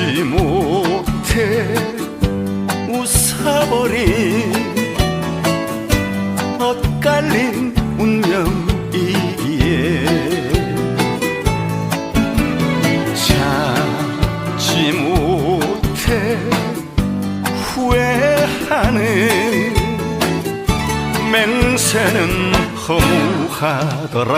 참지 못해 웃어버린 엇갈린 운명이기에 참지 못해 후회하는 맹세는 허무하더라.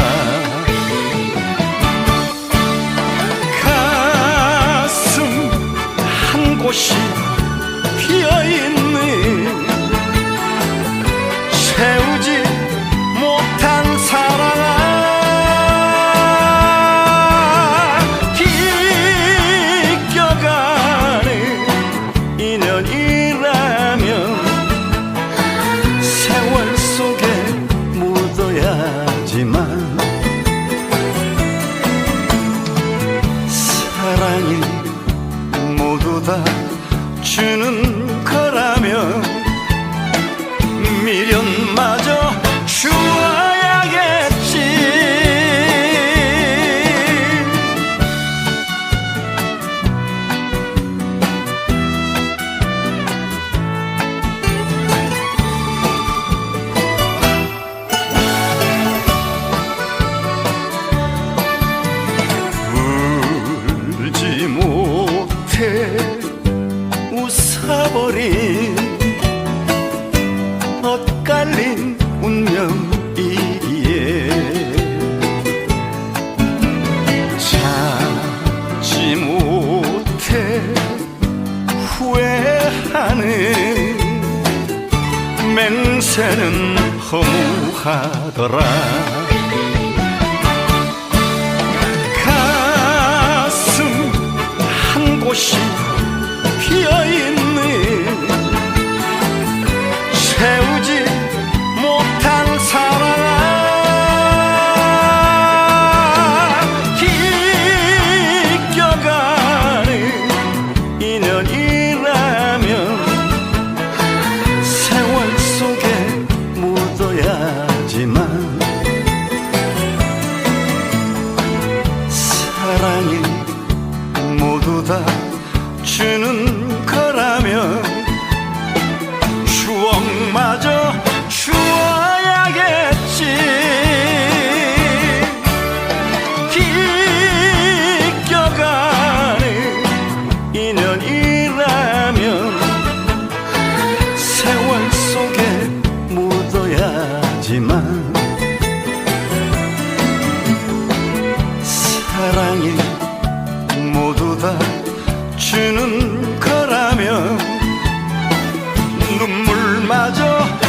쏟아 주는 거라면 미련마저 주어야겠지. 울지 못해. 엇갈린 운명이기에. 찾지 못해 후회하는 맹세는 허무하더라. 가슴 한 곳이 주는 거라면 얼마저